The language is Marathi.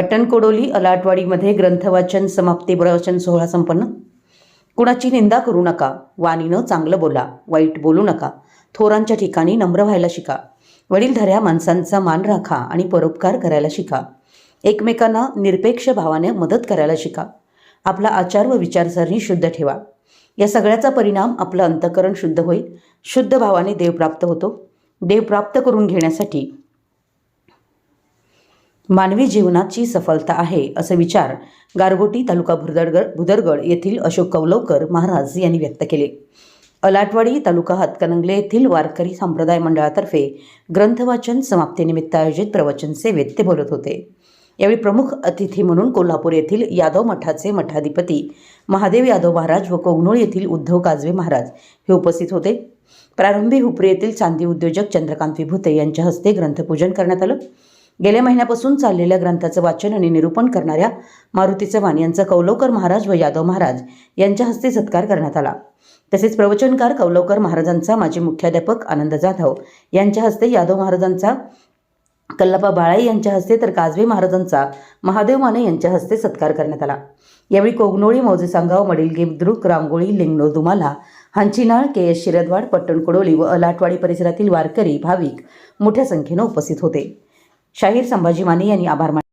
पट्टणकोडोली अलाटवाडीमध्ये ग्रंथवाचन समाप्ती प्रवचन सोहळा संपन्न. कुणाची निंदा करू नका वाणीनं चांगलं बोला वाईट बोलू नका थोरांच्या ठिकाणी नम्र व्हायला शिका वडीलधाऱ्या माणसांचा मान राखा आणि परोपकार करायला शिका एकमेकांना निरपेक्ष भावाने मदत करायला शिका आपला आचार व विचारसरणी शुद्ध ठेवा. या सगळ्याचा परिणाम आपलं अंतकरण शुद्ध होईल शुद्ध भावाने देव प्राप्त होतो. देव प्राप्त करून घेण्यासाठी मानवी जीवनाची सफलता आहे असे विचार गारगोटी तालुका भुदरगड भुदरगड येथील अशोक कवलवकर महाराज यांनी व्यक्त केले. अलाटवाडी तालुका हातकणंगले येथील वारकरी संप्रदाय मंडळातर्फे ग्रंथवाचन समाप्तीनिमित्त आयोजित प्रवचन सेवेत ते बोलत होते. यावेळी प्रमुख अतिथी म्हणून कोल्हापूर येथील यादव मठाचे मठाधिपती महादेव यादव महाराज व कोगनोळ येथील उद्धव काजवे महाराज हे उपस्थित होते. प्रारंभी हुपरी येथील चांदी उद्योजक चंद्रकांत विभूते यांच्या हस्ते ग्रंथपूजन करण्यात आलं. गेल्या महिन्यापासून चाललेल्या ग्रंथाचं वाचन आणि निरूपण करणाऱ्या मारुती चव्हाण यांचा कौलवकर महाराज व यादव महाराज यांच्या हस्ते सत्कार करण्यात आला. तसेच प्रवचनकार कौलवकर महाराजांचा माजी मुख्याध्यापक आनंद जाधव यांच्या हस्ते यादव महाराजांचा कल्लपा बाळाई यांच्या हस्ते तर काजवे महाराजांचा महादेव माने यांच्या हस्ते सत्कार करण्यात आला. यावेळी कोगनोळी मौजे सांगाव मडिलगे बुद्रुक रांगोळी लिंगणो दुमाला हांचीनाळ के एस शिरदवाड पट्टणकोडोली व अलाटवाडी परिसरातील वारकरी भाविक मोठ्या संख्येनं उपस्थित होते. शाहीर संभाजी माने यांनी आभार मानले.